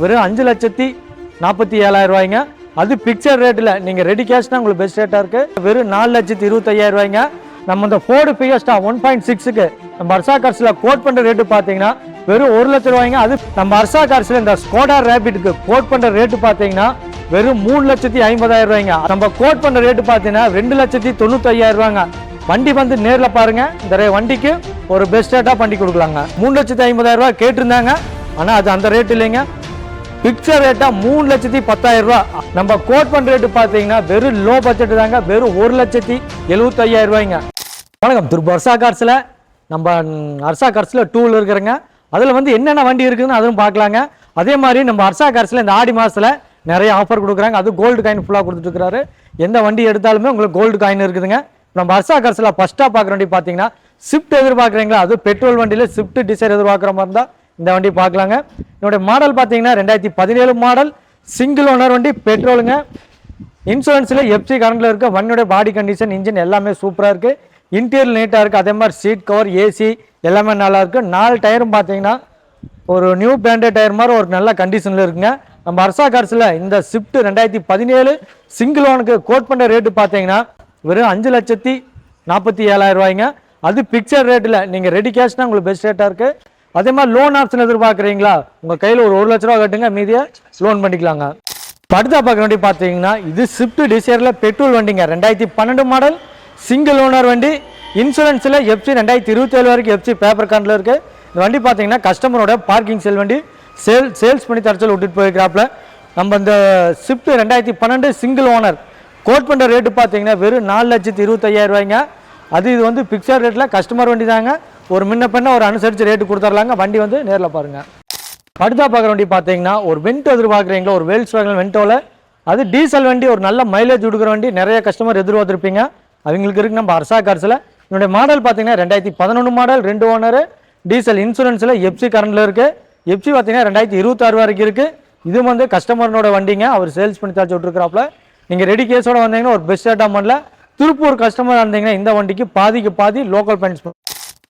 வெறும் அஞ்சு லட்சத்தி நாற்பத்தி ஏழாயிரம் ரூபாய்ங்க. அது பிக்சர் ரேட்டில் நீங்கள் ரெடி கேஷ்னா உங்களுக்கு பெஸ்ட் ரேட்டாக இருக்குது வெறும் நாலு லட்சத்தி இருபத்தையாயிரம் ரூபாய்ங்க. நம்ம இந்த ஃபோர்டு பிஎஸ்டா ஒன் பாயிண்ட் சிக்ஸுக்கு நம்ம அர்சா கார்ஸில் கோட் பண்ணுற ரேட்டு பார்த்தீங்கன்னா வெறும் ஒரு லட்ச ரூபாய்ங்க. அது நம்ம அர்சா கார்ஸில் இந்த ஸ்கோடா ரேபிட்டுக்கு கோட் பண்ணுற ரேட்டு பார்த்தீங்கன்னா வெறும் மூணு லட்சத்தி ஐம்பதாயிரம் ரூபாய்ங்க. நம்ம கோட் பண்ணுற ரேட்டு பார்த்தீங்கன்னா ரெண்டு லட்சத்தி தொண்ணூத்தையாயிரம் ரூபாங்க வண்டி வந்து நேரில் பாருங்க. இந்த வண்டிக்கு ஒரு பெஸ்ட் ரேட்டாக பண்ணி கொடுக்கலாங்க. மூணு லட்சத்தி ஐம்பதாயிரம் ரூபா கேட்டிருந்தாங்க. ஆனால் அது அந்த ரேட் இல்லைங்க. பிக்சர் ரேட்டாக மூணு லட்சத்தி பத்தாயிரம் ரூபா. நம்ம கோட் பண்ணுற ரேட்டு பார்த்தீங்கன்னா வெறும் லோ பட்ஜெட் தாங்க வெறும் ஒரு லட்சத்தி எழுபத்தையாயிரம் ரூபாய்ங்க. வணக்கம். திருப்பூர் அர்சா கார்ஸில் நம்ம அர்சா கார்ஸில் டூவில் இருக்கிறேங்க. அதில் வந்து என்னென்ன வண்டி இருக்குதுன்னு அதுவும் பார்க்கலாங்க. அதே மாதிரி நம்ம அர்சா கார்ஸில் இந்த ஆடி மாதத்தில் நிறைய ஆஃபர் கொடுக்குறாங்க. அது கோல்டு காயின் ஃபுல்லாக கொடுத்துட்ருக்காரு எந்த வண்டி எடுத்தாலுமே உங்களுக்கு கோல்டு காயின் இருக்குதுங்க. நம்ம அர்சா கார்ஸில் ஃபஸ்ட்டாக பார்க்குற வண்டி பார்த்தீங்கன்னா ஸ்விஃப்ட் எதிர்பார்க்குறீங்களா? அது பெட்ரோல் வண்டியில் ஸ்விஃப்ட் டிசைர் எதிர்பார்க்குற மாதிரி இருந்தால் இந்த வண்டி பார்க்கலாங்க. என்னுடைய மாடல் பார்த்தீங்கன்னா ரெண்டாயிரத்தி பதினேழு மாடல் சிங்கிள் ஓனர் வண்டி பெட்ரோலுங்க இன்சூரன்ஸில் எஃப்சி கரண்டில் இருக்க வண்டியோட பாடி கண்டிஷன் இன்ஜின் எல்லாமே சூப்பராக இருக்குது இன்டீரியர் நீட்டாக இருக்குது அதே மாதிரி சீட் கவர் ஏசி எல்லாமே நல்லாயிருக்கு நாலு டயரும் பார்த்தீங்கன்னா ஒரு நியூ பிராண்டட் டயர் மாதிரி ஒரு நல்ல கண்டிஷனில் இருக்குங்க. நம்ம அர்சா கார்ஸில் இந்த ஸ்விஃப்ட் ரெண்டாயிரத்தி பதினேழு சிங்கிள் ஓனுக்கு கோட் பண்ணுற ரேட்டு பார்த்தீங்கன்னா வெறும் அஞ்சு லட்சத்தி நாற்பத்தி ஏழாயிரம் ரூபாய்ங்க. அது பிக்சர் ரேட்டில் நீங்கள் ரெடி கேஷ்னால் உங்களுக்கு பெஸ்ட் ரேட்டாக இருக்குது அதே மாதிரி லோன் ஆப்ஷன் எதிர்பார்க்குறீங்களா? உங்கள் கையில் ஒரு ஒரு லட்ச ரூபா கட்டுங்க மீதியை லோன் பண்ணிக்கலாங்க. படுத்தா பார்க்குற வண்டி பார்த்தீங்கன்னா இது ஸ்விஃப்ட் டிசைரில் பெட்ரோல் வண்டிங்க. ரெண்டாயிரத்தி பன்னெண்டு மாடல் சிங்கிள் ஓனர் வண்டி. இன்சூரன்ஸில் எஃப்சி ரெண்டாயிரத்தி இருபத்தேழு வரைக்கும் எஃப்சி பேப்பர் கார்டில் இருக்குது இந்த வண்டி பார்த்தீங்கன்னா கஸ்டமரோட பார்க்கிங் செல் வண்டி. சேல் சேல்ஸ் பண்ணி தரச்சல் விட்டுட்டு போயிருக்கிறாப்புல. நம்ம இந்த ஸ்விஃப்ட் ரெண்டாயிரத்தி பன்னெண்டு சிங்கிள் ஓனர் கோட் பண்ணுற ரேட்டு பார்த்தீங்கன்னா வெறும் நாலு லட்சத்தி இருபத்தையாயிரம் ரூபாய்ங்க. அது இது வந்து பிக்சர் ரேட்டில் கஸ்டமர் வண்டி தாங்க. ஒரு முன்ன பின்ன ஒரு அனுசரித்து ரேட்டு கொடுத்துர்லாங்க. வண்டி வந்து நேரில் பாருங்கள் அடுத்தா பார்க்குற வண்டி பார்த்தீங்கன்னா ஒரு வென்டோ எதிர்பார்க்குறீங்களா? ஒரு வேல்ஸ் வேகன் வென்டோவில் அது டீசல் வண்டி ஒரு நல்ல மைலேஜ் கொடுக்குற வண்டி. நிறைய கஸ்டமர் எதிர்பார்த்துருப்பீங்க. அவங்களுக்கு இருக்கு நம்ம அர்சா கார்ஸில் என்னுடைய மாடல் பார்த்தீங்கன்னா ரெண்டாயிரத்தி பதினொன்று மாடல் ரெண்டு ஓனர் டீசல் இன்சூரன்ஸில் எஃப்சி கரண்டில் இருக்குது எஃப்சி பார்த்தீங்கன்னா ரெண்டாயிரத்தி இருபத்தாறு வரைக்கும் இருக்குது இது வந்து கஸ்டமர்னோட வண்டிங்க. அவர் சேல்ஸ் பண்ணி தாச்சு விட்ருக்கிறாப்புல நீங்கள் ரெடி கேஸோட வந்தீங்கன்னா ஒரு பெஸ்ட் அமௌண்ட்டில் திருப்பூர் கஸ்டமர் இருந்தீங்கன்னா இந்த வண்டிக்கு பாதிக்கு பாதி லோக்கல் பாயிண்ட்ஸ்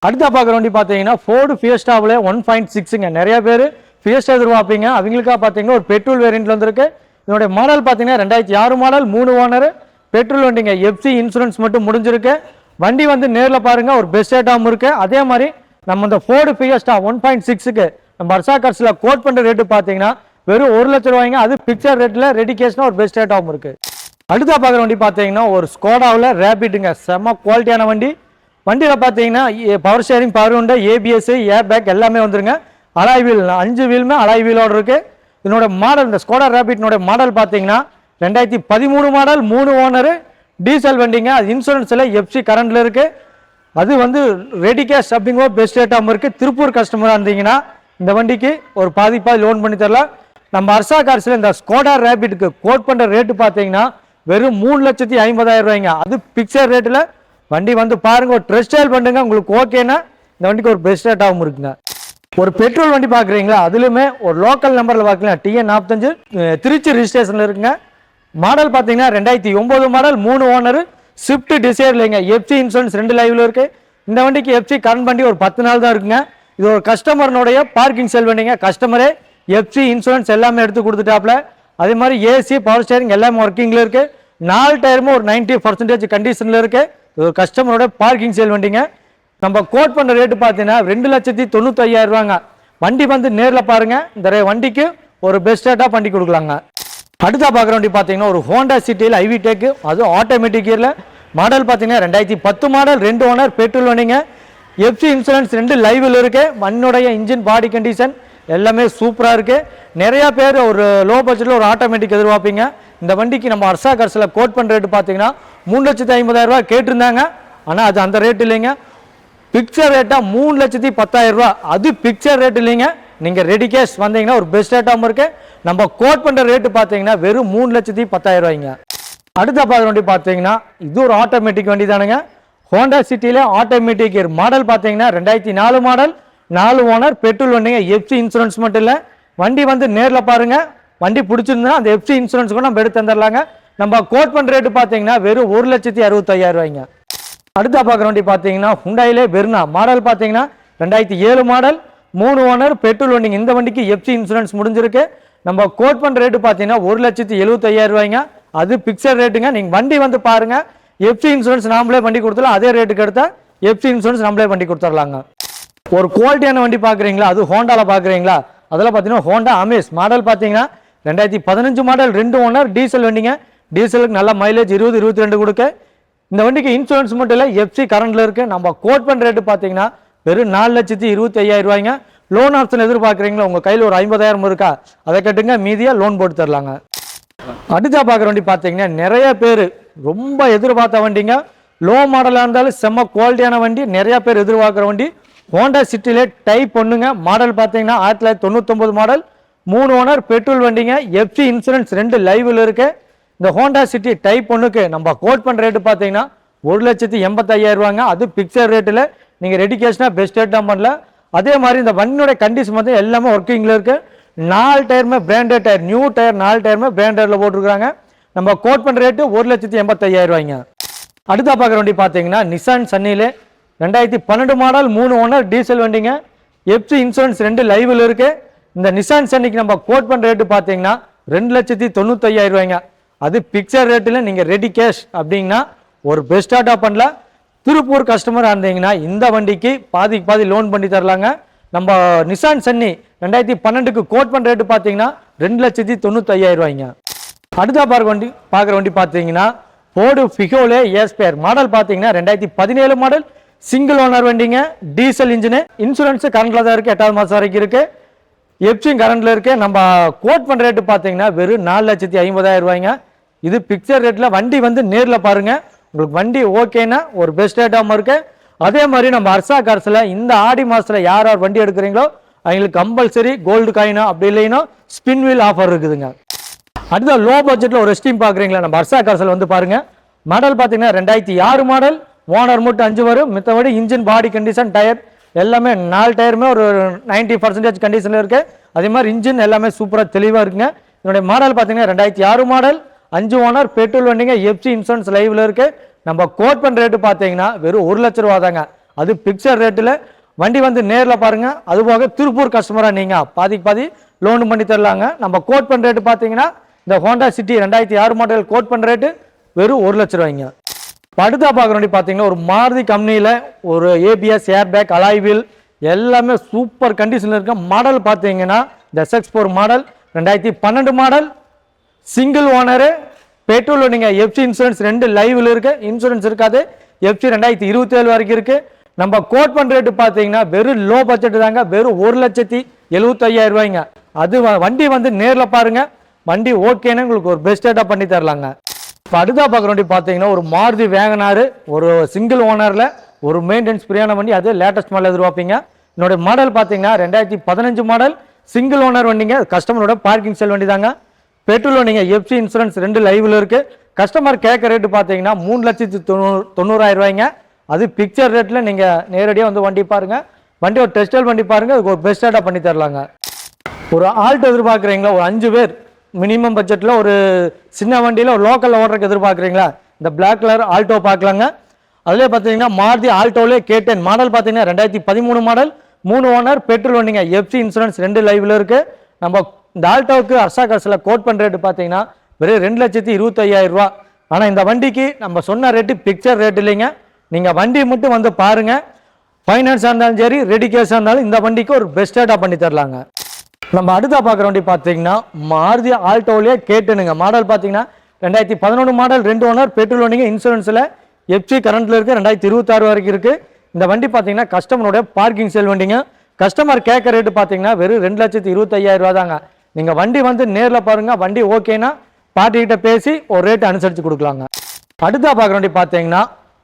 அடுத்த பார்க்குற வண்டி பார்த்தீங்கன்னா ஃபோர்டு ஃபியஸ்டாவில் ஒன் பாயிண்ட் சிக்ஸுங்க நிறைய பேர் ஃபியஸ்டா எதிர்பார்ப்பீங்க. அவங்களுக்காக பார்த்தீங்கன்னா ஒரு பெட்ரோல் வேரியண்ட்ல வந்திருக்கு. இதனுடைய மாடல் பார்த்தீங்கன்னா ரெண்டாயிரத்தி ஆறு மாடல் மூணு ஓனர் பெட்ரோல் வண்டிங்க. எஃப்சி இன்சூரன்ஸ் மட்டும் முடிஞ்சிருக்கு. வண்டி வந்து நேரில் பாருங்க ஒரு பெஸ்ட் ரேட்டாகவும் இருக்கு. அதே மாதிரி நம்ம இந்த ஃபோர்டு ஃபியஸ்டா ஒன் பாயிண்ட் சிக்ஸுக்கு நம்ம அர்சா கார்ஸில் கோட் பண்ணுற ரேட்டு பார்த்தீங்கன்னா வெறும் ஒரு லட்ச ரூபாய்ங்க. அது பிக்சர் ரேட்டில் ரெடி கேஷ்னா ஒரு பெஸ்ட் ரேட்டாகவும் இருக்கு. அடுத்தா பார்க்குற வண்டி பார்த்தீங்கன்னா ஒரு ஸ்கோடாவில் ரேபிட்டுங்க செம்ம குவாலிட்டியான வண்டி. வண்டியில் பார்த்தீங்கன்னா பவர் ஷேரிங் பவர் உண்டு ஏபிஎஸ் ஏர் பேக் எல்லாமே வந்துருங்க. அலாய் வீல் அஞ்சு வீலுமே அலாய் வீலோடு இருக்குது இதனோட மாடல் இந்த ஸ்கோடா ரேபிட்னோட மாடல் பார்த்தீங்கன்னா ரெண்டாயிரத்தி பதிமூணு மாடல் மூணு ஓனரு டீசல் வண்டிங்க. அது இன்சூரன்ஸில் எஃப்சி கரண்டில் இருக்குது அது வந்து ரெடி கேஷ் அப்படிங்கிற பெஸ்ட் ரேட்டாகவும் இருக்குது திருப்பூர் கஸ்டமராக இருந்தீங்கன்னா இந்த வண்டிக்கு ஒரு பாதி பாதி லோன் பண்ணி தரலாம். நம்ம அர்சா கார்ஸில் இந்த ஸ்கோடா ரேபிட்டுக்கு கோட் பண்ணுற ரேட்டு பார்த்தீங்கன்னா வெறும் மூணு லட்சத்தி ஐம்பதாயிரம் ரூபாய்ங்க. அது பிக்சர் ரேட்டில் வண்டி வந்து பாருங்க ஒரு ட்ரெஸ் ஸ்டைல் பண்ணுங்க உங்களுக்கு ஓகேனா இந்த வண்டிக்கு ஒரு பெஸ்ட் ரேட்டாகவும் இருக்குங்க. ஒரு பெட்ரோல் வண்டி பார்க்குறீங்களா அதுலேயுமே ஒரு லோக்கல் நம்பரில் பார்க்கலாம் டிஎன் நாற்பத்தஞ்சு திருச்சி ரிஜிஸ்ட்ரேஷனில் இருக்குங்க. மாடல் பார்த்தீங்கன்னா ரெண்டாயிரத்தி ஒம்பது மாடல் மூணு ஓனர் ஸ்விஃப்ட் டிசைர் இல்லைங்க. எஃப்சி இன்சூரன்ஸ் ரெண்டு லைவில் இருக்குது இந்த வண்டிக்கு எஃப்சி கரண்ட் வண்டி ஒரு பத்து நாள் தான் இருக்குங்க. இது ஒரு கஸ்டமர்னுடைய பார்க்கிங் செல் வண்டிங்க. கஸ்டமரே எஃப்சி இன்சூரன்ஸ் எல்லாமே எடுத்து கொடுத்துட்டாப்ல. அதே மாதிரி ஏசி பவர் ஸ்டேரிங் எல்லாமே ஒர்க்கிங்கில் இருக்குது நாலு டயருமே ஒரு 90% பர்சன்டேஜ் கண்டிஷனில் இருக்குது இது ஒரு கஸ்டமரோட பார்க்கிங் சேல் வண்டிங்க. நம்ம கோட் பண்ண ரேட்டு பார்த்தீங்கன்னா ரெண்டு லட்சத்தி தொண்ணூத்தி ஐயாயிரம் ரூபாங்க. வண்டி வந்து நேரில் பாருங்க. இந்த ரே- வண்டிக்கு ஒரு பெஸ்ட் ரேட்டாக பண்ணி கொடுக்கலாங்க. அடுத்தா பார்க்குற வண்டி பார்த்தீங்கன்னா ஒரு ஹோண்டா சிட்டியில் ஐவி டேக்கு அதுவும் ஆட்டோமேட்டிக் இயரில் மாடல் பார்த்தீங்கன்னா ரெண்டாயிரத்தி பத்து மாடல் ரெண்டு ஓனர் பெட்ரோல் வண்டிங்க. எஃப்சி இன்சூரன்ஸ் ரெண்டு லைவில் இருக்கு. மண்ணுடைய இன்ஜின் பாடி கண்டிஷன் எல்லாமே சூப்பராக இருக்குது நிறையா பேர் ஒரு லோ பட்ஜெட்டில் ஒரு ஆட்டோமேட்டிக் எதிர்பார்ப்பீங்க. இந்த வண்டிக்கு நம்ம அர்சா கர்ஸில் கோட் பண்ணுற ரேட்டு பார்த்தீங்கன்னா மூணு லட்சத்தி ஐம்பதாயிரரூபா கேட்டிருந்தாங்க. ஆனால் அது அந்த ரேட் இல்லைங்க. பிக்சர் ரேட்டாக மூணு லட்சத்தி பத்தாயிரரூபா அது பிக்சர் ரேட் இல்லைங்க. நீங்கள் ரெடி கேஷ் வந்தீங்கன்னா ஒரு பெஸ்ட் ரேட்டாகவும் இருக்குது நம்ம கோட் பண்ணுற ரேட்டு பார்த்தீங்கன்னா வெறும் மூணு லட்சத்தி பத்தாயிரரூபாய்ங்க அடுத்த பார்க்குற வண்டி பார்த்தீங்கன்னா இது ஒரு ஆட்டோமேட்டிக் வண்டி தானுங்க. ஹோண்டா சிட்டியில் ஆட்டோமேட்டிக் மாடல் பார்த்தீங்கன்னா ரெண்டாயிரத்தி நாலு மாடல் நாலு ஓனர் பெட்ரோல் வண்டிங்க எஃப்சி இன்சூரன்ஸ் மட்டும் இல்லை. வண்டி வந்து நேரில் பாருங்க. வண்டி பிடிச்சிருந்தா அந்த எஃப்சி இன்சூரன்ஸ் கூட நம்ம எடுத்து தந்துடலாங்க நம்ம கோட் பண்ணுற ரேட்டு பார்த்தீங்கன்னா வெறும் ஒரு லட்சத்தி அறுபத்தையாயிரம் ரூபாய்ங்க. அடுத்த பார்க்குற வண்டி பார்த்தீங்கன்னா ஹுண்டாயிலே வெர்னா மாடல் பார்த்தீங்கன்னா ரெண்டாயிரத்தி ஏழு மாடல் மூணு ஓனர் பெட்ரோல் வண்டிங்க. இந்த வண்டிக்கு எஃப்சி இன்சூரன்ஸ் முடிஞ்சிருக்கு. நம்ம கோட் பண்ணுற ரேட்டு பார்த்தீங்கன்னா ஒரு லட்சத்தி எழுபத்தையாயிரம் ரூபாய்ங்க. அது பிக்சர் ரேட்டுங்க நீங்கள் வண்டி வந்து பாருங்க. எஃப்சி இன்சூரன்ஸ் நாமளே வண்டி கொடுத்தலாம் அதே ரேட்டுக்கு எடுத்தால் எஃப்சி இன்சூரன்ஸ் நம்மளே வண்டி கொடுத்துர்லாங்க ஒரு குவாலிட்டியான வண்டி பார்க்குறீங்களா? அது ஹோண்டாவில் பார்க்குறீங்களா? அதெல்லாம் பார்த்தீங்கன்னா ஹோண்டா அமேஸ் மாடல் பார்த்தீங்கன்னா ரெண்டாயிரத்தி பதினஞ்சு மாடல் ரெண்டு ஓனர் டீசல் வண்டிங்க. டீசலுக்கு நல்ல மைலேஜ் இருபது இருபத்தி ரெண்டு கொடுக்க. இந்த வண்டிக்கு இன்சூரன்ஸ் மட்டும் இல்லை எஃப்சி கரண்டில் இருக்கு. நம்ம கோட் பண்ணுற ரேட்டு பார்த்தீங்கன்னா வெறும் நாலு லட்சத்தி இருபத்தி ஐயாயிரம் ரூபாய்ங்க. லோன் ஆப்ஷன் எதிர்பார்க்குறீங்களா? உங்கள் கையில் ஒரு ஐம்பதாயிரம் இருக்கா? அதை கட்டுங்க மீதியாக லோன் போட்டு தரலாங்க. அடுத்தா பார்க்குற வண்டி பார்த்தீங்கன்னா நிறைய பேர் ரொம்ப எதிர்பார்த்த வண்டிங்க. லோ மாடலாக இருந்தாலும் செம்ம குவாலிட்டியான வண்டி. நிறையா பேர் எதிர்பார்க்குற வண்டி. ஹோண்டா சிட்டிலே டைப் ஒன்றுங்க மாடல் பார்த்தீங்கன்னா ஆயிரத்தி தொள்ளாயிரத்தி தொண்ணூத்தொம்பது மாடல். மூணு ஓனர் பெட்ரோல் வண்டிங்க எஃப்சி இன்சூரன்ஸ் ரெண்டு லைவில் இருக்கு. இந்த ஹோண்டா சிட்டி டைப் ஒன்றுக்கு நம்ம கோட் பண்ணுற ரேட்டு பார்த்தீங்கன்னா ஒரு லட்சத்தி எண்பத்தையாயிரம் ரூபாங்க அது பிக்சர் ரேட்டில் நீங்கள் ரெடி கேஷ்னா பெஸ்ட் ரேட் தான் பண்ணல. அதே மாதிரி இந்த வண்டியோட கண்டிஷன் பார்த்தீங்கன்னா எல்லாமே ஒர்க்கிங்கில் இருக்குது நாலு டயருமே பிராண்டட் டயர் நியூ டயர் நாலு டயருமே பிராண்டடில் போட்டிருக்காங்க நம்ம கோட் பண்ணுற ரேட்டு ஒரு லட்சத்தி எண்பத்தையாயிரம் ரூபாய்ங்க. அடுத்த பார்க்குற வண்டி பார்த்தீங்கன்னா நிசான் சன்னிலே ரெண்டாயிரத்தி பன்னெண்டு மாடல் மூணு ஓனர் டீசல் வண்டிங்க. எஃப்சி இன்சூரன்ஸ் ரெண்டு லைவில் இருக்கு. இந்த நிசான் சன்னிக்கு நம்ம கோட் பண்ணுற ரேட்டு பார்த்தீங்கன்னா ரெண்டு லட்சத்தி தொண்ணூத்தையாயிரம் ரூபாய்ங்க. அது பிக்சர் ரேட்டில் நீங்கள் ரெடி கேஷ் அப்படிங்கன்னா ஒரு பெஸ்ட்டாக பண்ணல. திருப்பூர் கஸ்டமராக இருந்தீங்கன்னா இந்த வண்டிக்கு பாதிக்கு பாதி லோன் பண்ணி தரலாங்க. நம்ம நிசான் சன்னி ரெண்டாயிரத்தி பன்னெண்டுக்கு கோட் பண்ணுற ரேட்டு பார்த்தீங்கன்னா ரெண்டு லட்சத்தி தொண்ணூத்தையாயிரம் ரூபாய்ங்க. அடுத்த பார்க்க வண்டி பார்க்குற வண்டி பார்த்தீங்கன்னா ஃபோர்டு ஃபிகோலே ஏஸ்பேர் மாடல் பார்த்தீங்கன்னா ரெண்டாயிரத்தி பதினேழு மாடல் சிங்கிள் ஓனர் வண்டிங்க டீசல் இன்ஜினு இன்சூரன்ஸ் கரண்ட்ல தான் இருக்குது எட்டாவது மாதம் வரைக்கும் இருக்குது எப்சியும் கரண்ட்ல இருக்கு. நம்ம கோட் பண்ணுற ரேட்டு பார்த்தீங்கன்னா வெறும் நாலு லட்சத்தி ஐம்பதாயிரம் ரூபாய்ங்க. இது பிக்சர் ரேட்டில் வண்டி வந்து நேரில் பாருங்க. உங்களுக்கு வண்டி ஓகேன்னா ஒரு பெஸ்ட் ரேட்டாகவும் இருக்கு. அதே மாதிரி நம்ம அர்சா கார்ஸில் இந்த ஆடி மாதத்தில் யார் யார் வண்டி எடுக்கிறீங்களோ அவங்களுக்கு கம்பல்சரி கோல்டு காயினோ அப்படி இல்லைன்னா ஸ்பின் வீல் ஆஃபர் இருக்குதுங்க. அடுத்த லோ பட்ஜெட்டில் ஒரு ஸ்டீம் பார்க்குறீங்களா? நம்ம அர்சா கார்ஸில் வந்து பாருங்க. மாடல் பார்த்தீங்கன்னா ரெண்டாயிரத்தி ஆறு மாடல் ஓனர் மட்டும் அஞ்சு வரும். மித்தபடி இன்ஜின் பாடி கண்டிஷன் டயர் எல்லாமே நாலு டயருமே ஒரு 90% பர்சன்டேஜ் கண்டிஷனில் இருக்குது அதே மாதிரி இன்ஜின் எல்லாமே சூப்பராக தெளிவாக இருக்குங்க. இதனுடைய மாடல் பார்த்தீங்கன்னா ரெண்டாயிரத்தி ஆறு மாடல் அஞ்சு ஓனர் பெட்ரோல் வண்டிங்க எஃப்சி இன்சூரன்ஸ் லைவில் இருக்குது நம்ம கோட் பண்ணுற ரேட்டு பார்த்தீங்கன்னா வெறும் ஒரு லட்ச ரூபா தாங்க. அது பிக்சர் ரேட்டில் வண்டி வந்து நேரில் பாருங்கள் அது போக திருப்பூர் கஸ்டமராக நீங்கள் பாதிக்கு பாதி லோன் பண்ணி தரலாங்க. நம்ம கோட் பண்ணுற ரேட்டு பார்த்தீங்கன்னா இந்த ஹோண்டா சிட்டி ரெண்டாயிரத்தி ஆறு மாடல் கோட் பண்ணுற ரேட்டு வெறும் ஒரு லட்ச ரூபாய்ங்க. அடுத்தா பார்க்குறோம் பார்த்தீங்கன்னா ஒரு மாருதி கம்பெனியில் ஒரு ஏபிஎஸ் ஏர் பேக் அலாய்வில் எல்லாமே சூப்பர் கண்டிஷனில் இருக்க மாடல் பார்த்தீங்கன்னா இந்த எஸ்எக்ஸ் ஃபோர் மாடல் ரெண்டாயிரத்தி பன்னெண்டு மாடல் சிங்கிள் ஓனரு பெட்ரோல் நீங்கள் எஃப்சி இன்சூரன்ஸ் ரெண்டு லைவில் இருக்கு. இன்சூரன்ஸ் இருக்காது. எஃப்சி ரெண்டாயிரத்தி இருபத்தி ஏழு வரைக்கும் இருக்குது நம்ம கோட் பண்ண ரேட்டு பார்த்தீங்கன்னா வெறும் லோ பட்ஜெட் தாங்க. வெறும் ஒரு லட்சத்தி எழுபத்தையாயிரம் ரூபாய்ங்க. அது வ- வண்டி வந்து நேரில் பாருங்கள் வண்டி ஓகேன்னு உங்களுக்கு ஒரு பெஸ்ட் ரேட்டாக பண்ணி தரலாங்க. இப்போ அடுத்தா பார்க்குற வண்டி பார்த்தீங்கன்னா ஒரு மாருதி வேகனாறு ஒரு சிங்கிள் ஓனரில் ஒரு மெயின்டெனன்ஸ் ஃப்ரீயான வண்டி. அது லேட்டஸ்ட் மாடல் எதிர்பார்ப்பீங்க. என்னுடைய மாடல் பார்த்தீங்கன்னா ரெண்டாயிரத்தி பதினஞ்சு மாடல் சிங்கிள் ஓனர் வண்டிங்க. கஸ்டமரோட பார்க்கிங் செல் வண்டி தாங்க பெட்ரோல் வண்டிங்க எஃப்சி இன்சூரன்ஸ் ரெண்டு லைவில் இருக்குது கஸ்டமர் கேட்க ரேட்டு பார்த்தீங்கன்னா மூணு லட்சத்தி தொண்ணூறு தொண்ணூறாயிரம் ரூபாய்ங்க. அது பிக்சர் ரேட்டில் நீங்கள் நேரடியாக வந்து வண்டி பாருங்க. வண்டி ஒரு டெஸ்டல் வண்டி பாருங்கள் அதுக்கு ஒரு பெஸ்ட் ரேட்டாக பண்ணி தரலாங்க. ஒரு ஆல்ட் எதிர்பார்க்குறீங்களா? ஒரு அஞ்சு பேர். மினிமம் பட்ஜெட்டில் ஒரு சின்ன வண்டியில் ஒரு லோக்கலில் ஓடுறதுக்கு எதிர்பார்க்குறீங்களா? இந்த பிளாக் கலர் ஆல்டோ பார்க்கலாங்க. அதுலேயே பார்த்தீங்கன்னா மாருதி ஆல்டோலே கேட்டேன் மாடல் பார்த்தீங்கன்னா ரெண்டாயிரத்தி பதிமூணு மாடல் மூணு ஓனர் பெட்ரோல் வண்டிங்க எஃப்சி இன்சூரன்ஸ் ரெண்டு லைவில் இருக்குது நம்ம இந்த ஆல்டோவுக்கு அர்சா காசில் கோட் பண்ணுற ரேட்டு பார்த்தீங்கன்னா வெறும் ரெண்டு லட்சத்தி இருபத்தையாயிரம் ரூபா. ஆனால் இந்த வண்டிக்கு நம்ம சொன்ன ரேட்டு பிக்சர் ரேட் இல்லைங்க. நீங்கள் வண்டி மட்டும் வந்து பாருங்க. ஃபைனான்ஸாக இருந்தாலும் சரி ரெடி கேஷாக இருந்தாலும் இந்த வண்டிக்கு ஒரு பெஸ்ட் ரேட்டாக பண்ணி தரலாங்க. நம்ம அடுத்தா பார்க்குற வண்டி பார்த்தீங்கன்னா மாருதி ஆல்டோவிலே கேட்டுனுங்க. மாடல் பார்த்தீங்கன்னா ரெண்டாயிரத்தி பதினொன்று மாடல் ரெண்டு ஓனர் பெட்ரோல் வண்டிங்க இன்சூரன்ஸில் எஃப்சி கரண்ட்டில் இருக்குது ரெண்டாயிரத்தி இருபத்தாறு வரைக்கும் இருக்குது இந்த வண்டி பார்த்தீங்கன்னா கஸ்டமரோட பார்க்கிங் செல் வண்டிங்க. கஸ்டமர் கேட்க ரேட்டு பார்த்தீங்கன்னா வெறும் ரெண்டு லட்சத்தி இருபத்தையாயிரம் ரூபா தாங்க நீங்கள் வண்டி வந்து நேரில் பாருங்கள் வண்டி ஓகேனா பார்ட்டிகிட்ட பேசி ஒரு ரேட் அனுசரித்து கொடுக்கலாங்க. அடுத்தா பார்க்குற வண்டி பார்த்தீங்கன்னா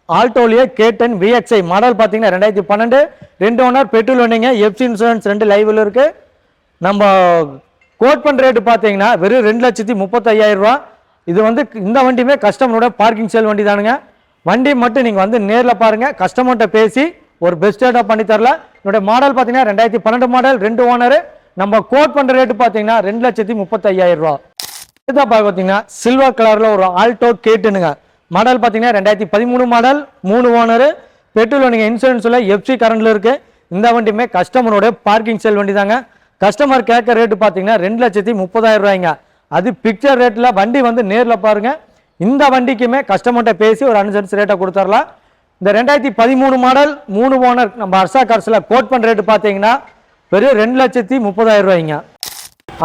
ஆல்டோலியே கேட்டன் விஎக்ஸ்ஐ மாடல் பார்த்தீங்கன்னா ரெண்டாயிரத்தி பன்னெண்டு ரெண்டு ஓனர் பெட்ரோல் வண்டிங்க எஃப்சி இன்சூரன்ஸ் ரெண்டு லைவில் இருக்குது நம்ம கோட் பண்ணுற ரேட்டு பார்த்தீங்கன்னா வெறும் ரெண்டு லட்சத்தி முப்பத்தையாயிரம் ரூபா. இது வந்து இந்த வண்டியுமே கஸ்டமரோட பார்க்கிங் சேல் வண்டி தானுங்க வண்டி மட்டும் நீங்கள் வந்து நேரில் பாருங்கள் கஸ்டமர்கிட்ட பேசி ஒரு பெஸ்ட் ரேட்டாக பண்ணி தரல. என்னுடைய மாடல் பார்த்தீங்கன்னா ரெண்டாயிரத்தி பன்னெண்டு மாடல் ரெண்டு ஓனரு நம்ம கோட் பண்ணுற ரேட்டு பார்த்தீங்கன்னா ரெண்டு லட்சத்தி முப்பத்தையாயிரம் ரூபா. இதுதான் பார்த்தீங்கன்னா சில்வர் கலரில் ஒரு ஆல்டோ கேட்டுனுங்க மாடல் பார்த்தீங்கன்னா ரெண்டாயிரத்தி பதிமூணு மாடல் மூணு ஓனரு பெட்ரோல் நீங்கள் இன்சூரன்ஸில் எஃப்சி கரண்டில் இருக்குது இந்த வண்டியுமே கஸ்டமரோட பார்க்கிங் செல் வண்டி தாங்க கஸ்டமர் கேட்க ரேட்டு பார்த்தீங்கன்னா ரெண்டு லட்சத்தி முப்பதாயிரம் ரூபாய்ங்க. அது பிக்சர் ரேட்டில் வண்டி வந்து நேரில் பாருங்க. இந்த வண்டிக்குமே கஸ்டமர்கிட்ட பேசி ஒரு அனுசரிச்சு ரேட்டை கொடுத்துடலாம் இந்த ரெண்டாயிரத்தி பதிமூணு மாடல் மூணு ஓனர் நம்ம அர்ஷா கார்ஸில் கோட் பண்ணுற ரேட்டு பார்த்தீங்கன்னா வெறும் ரெண்டு லட்சத்தி முப்பதாயிரம் ரூபாய்ங்க.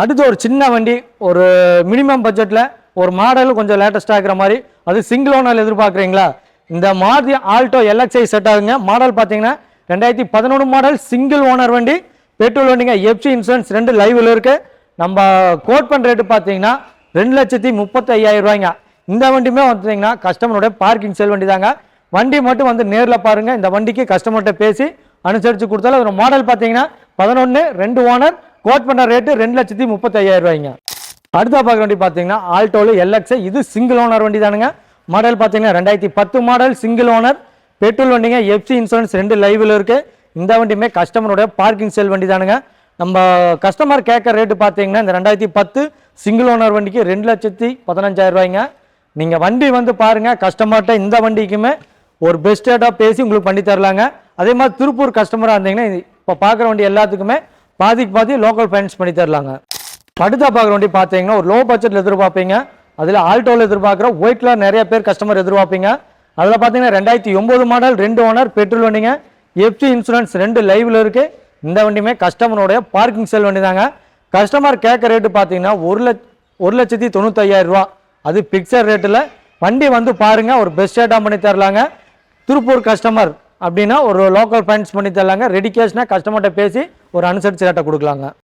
அடுத்து ஒரு சின்ன வண்டி ஒரு மினிமம் பட்ஜெட்டில் ஒரு மாடல் கொஞ்சம் லேட்டஸ்ட்டாக இருக்கிற மாதிரி. அது சிங்கிள் ஓனர் எதிர்பார்க்குறீங்களா? இந்த மாதிரி ஆல்டோ எல்எக்ஸ்ஐ செட் ஆகுங்க. மாடல் பார்த்தீங்கன்னா ரெண்டாயிரத்தி பதினொன்று மாடல் சிங்கிள் ஓனர் வண்டி. பெட்ரோல் வண்டிங்க எஃப்சி இன்சூரன்ஸ் ரெண்டு லைவில் இருக்கு. நம்ம கோட் பண்ணுற ரேட்டு பார்த்தீங்கன்னா ரெண்டு லட்சத்தி முப்பத்தி ஐயாயிரம் ரூபாய்ங்க. இந்த வண்டியுமே பார்த்தீங்கன்னா கஸ்டமருடைய பார்க்கிங் செல் வண்டி தாங்க வண்டி மட்டும் வந்து நேரில் பாருங்க. இந்த வண்டிக்கு கஸ்டமர்கிட்ட பேசி அனுசரித்து கொடுத்தாலும் ஒரு மாடல் பார்த்தீங்கன்னா பதினொன்று ரெண்டு ஓனர் கோட் பண்ண ரேட்டு ரெண்டு லட்சத்தி முப்பத்தி ஐயாயிரம் ரூபாய்ங்க. அடுத்த பார்க்குற வண்டி பார்த்தீங்கன்னா ஆல்டோவில் எல்எக்ஸ் இது சிங்கிள் ஓனர் வண்டி தானுங்க மாடல் பார்த்தீங்கன்னா ரெண்டாயிரத்தி பத்து மாடல் சிங்கிள் ஓனர் பெட்ரோல் வண்டிங்க எஃப்சி இன்சூரன்ஸ் ரெண்டு லைவில் இருக்குது இந்த வண்டியுமே கஸ்டமருடைய பார்க்கிங் செல் வண்டி தானுங்க நம்ம கஸ்டமர் கேட்குற ரேட்டு பார்த்தீங்கன்னா இந்த ரெண்டாயிரத்தி பத்து சிங்கிள் ஓனர் வண்டிக்கு ரெண்டு லட்சத்தி பதினஞ்சாயிரம் ரூபாய்ங்க. நீங்கள் வண்டி வந்து பாருங்கள் கஸ்டமர்கிட்ட இந்த வண்டிக்குமே ஒரு பெஸ்ட் ரேட்டாக பேசி உங்களுக்கு பண்ணி தரலாங்க. அதே மாதிரி திருப்பூர் கஸ்டமராக இருந்தீங்கன்னா இப்போ பார்க்குற வண்டி எல்லாத்துக்குமே பாதிக்கு பாதி லோக்கல் ஃபைனான்ஸ் பண்ணி தரலாங்க. அடுத்த பார்க்குற வண்டி பார்த்தீங்கன்னா ஒரு லோ பட்ஜெட்டில் எதிர்பார்ப்பீங்க. அதில் ஆல்டோவில் எதிர்பார்க்குற ஒயிட் கலர் நிறைய பேர் கஸ்டமர் எதிர்பார்ப்பீங்க. அதில் பார்த்தீங்கன்னா ரெண்டாயிரத்தி ஒம்பது மாடல் ரெண்டு ஓனர் பெட்ரோல் வண்டிங்க. எஃப்சி இன்சூரன்ஸ் ரெண்டு லைவில் இருக்குது இந்த வண்டியுமே கஸ்டமருடைய பார்க்கிங் செல் வண்டி தாங்க கஸ்டமர் கேட்க ரேட்டு பார்த்தீங்கன்னா ஒரு லட்ச ஒரு லட்சத்தி தொண்ணூத்தையாயிரரூவா அது பிக்சர் ரேட்டில் வண்டி வந்து பாருங்கள் ஒரு பெஸ்ட் ரேட்டாக பண்ணி தரலாங்க. திருப்பூர் கஸ்டமர் அப்படின்னா ஒரு லோக்கல் ஃபைனான்ஸ் பண்ணி தரலாங்க. ரெடி கேஷ்னா கஸ்டமர்கிட்ட பேசி ஒரு அனுசரித்து ரேட்டை கொடுக்கலாங்க.